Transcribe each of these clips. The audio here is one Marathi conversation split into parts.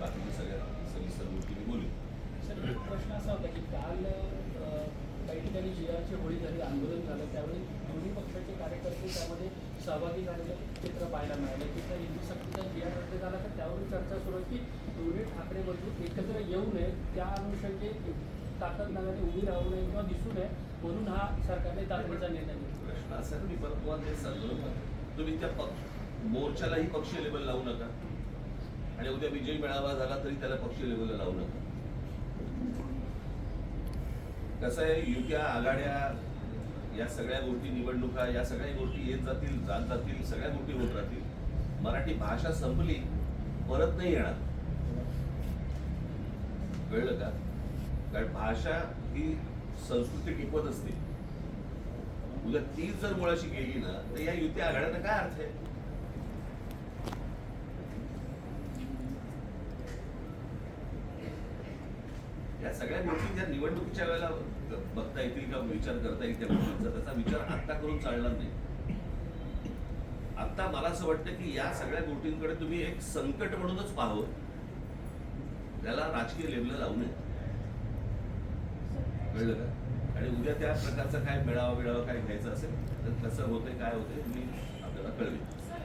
बाकीच्या सगळ्या सविस्तर गोष्टी मी बोलू सर एक प्रश्न असा होता की काल काही ठिकाणी जी आरची होळी झाली आंदोलन झालं त्यावेळी दोन्ही पक्षाचे कार्यकर्ते त्यामध्ये सहभागी झालेलं चित्र पाहायला मिळालं. की त्या हिंदू सक्तीचा जी आर रद्द झाला तर त्यावरून चर्चा सुरू आहे की दोन्ही ठाकरे बंधू एकत्र येऊ नये त्या अनुषंगे ताकद नव्याने उभी राहू नये किंवा दिसू नये म्हणून हा सरकारने तातडीचा निर्णय घेतला. प्रश्न असा मी परत तुम्हाला सांगतो तुम्ही त्या पक्ष मोर्चालाही पक्षीय लेबल लावू नका. आणि उद्या विजयी मेळावा झाला तरी त्याला पक्षीय लेवलला लावू नका. कसं आहे युत्या आघाड्या या सगळ्या गोष्टी निवडणुका या सगळ्या गोष्टी येत जातील जात जातील सगळ्या गोष्टी होत राहतील. मराठी भाषा संपली परत नाही येणार. कळलं का? कारण भाषा ही संस्कृती टिकवत असते. उद्या तीच जर मुळाशी गेली ना तर या युती आघाड्यांना काय अर्थ आहे? या सगळ्या गोष्टी ज्या निवडणुकीच्या वेळेला बघता येतील का विचार करता येईल त्या गोष्टींचा त्याचा विचार आता करून चालणार नाही. आता मला असं वाटतं की या सगळ्या गोष्टींकडे तुम्ही एक संकट म्हणूनच पाहावं. त्याला राजकीय लेबल लावू नये. कळलं का? आणि उद्या त्या प्रकारचा काय मेळावा बिळावा काय घ्यायचा असेल तर कसं होतंय काय होतंय मी आपल्याला कळवेन.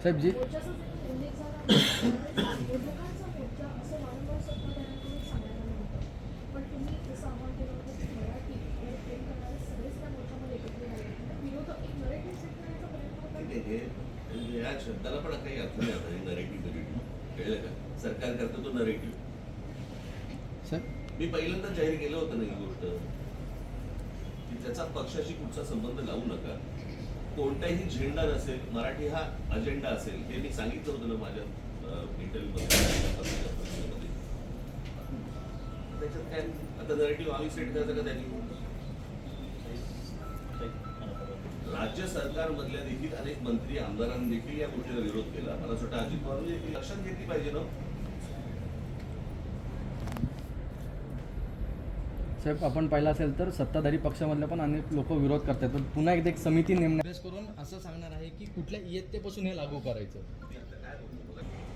साहेब, जी- मोर्चाचा जो उल्लेख झाला निवडणुकांचा मोर्चा असं वारंवार सत्ताधाऱ्यांकडून सांगण्यात आलं होतं पण तुम्ही जसं आव्हान केलं होतं की मराठी वर प्रेम करणारे सगळेच त्या मोर्चामध्ये एकत्र झाले तर विरोधक एक नरेटिव्ह सेट करण्याचा प्रयत्न ठीक होता आहे हे हे- या शब्दाला पण काही अर्थ नाही आता नरेटिव्ह नरेटिव्ह कळलं का? सरकार करतं तो नरेटिव्ह सर? मी पहिल्यांदा जाहीर केलं होतं ना ही गोष्ट. की त्याचा पक्षाशी कुठचा संबंध लावू नका. कोणताही झेंडा नसेल मराठी हा अजेंडा असेल हे मी सांगितलं होतं ना माझ्या इंटरव्ह्यूमध्ये त्याच्यात काय? आता नरेटिव्ह आम्ही सेट करायचं का त्यांनी? सरकारमधल्या देखील अनेक मंत्री आमदारांनी देखील या गोष्टीला विरोध केला. मला असं वाटतं अजित पवारांनी देखील लक्षात घेतली पाहिजे ना? साहेब आपण पाहिलं असेल तर सत्ताधारी पक्षामधले पण अनेक लोक विरोध करतात. पण पुन्हा एकदा एक समिती नेमण्यास करून असं सांगणार आहे की कुठल्या इयत्तेपासून हे लागू करायचं?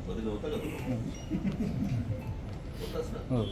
नव्हता का? होताच ना. हो.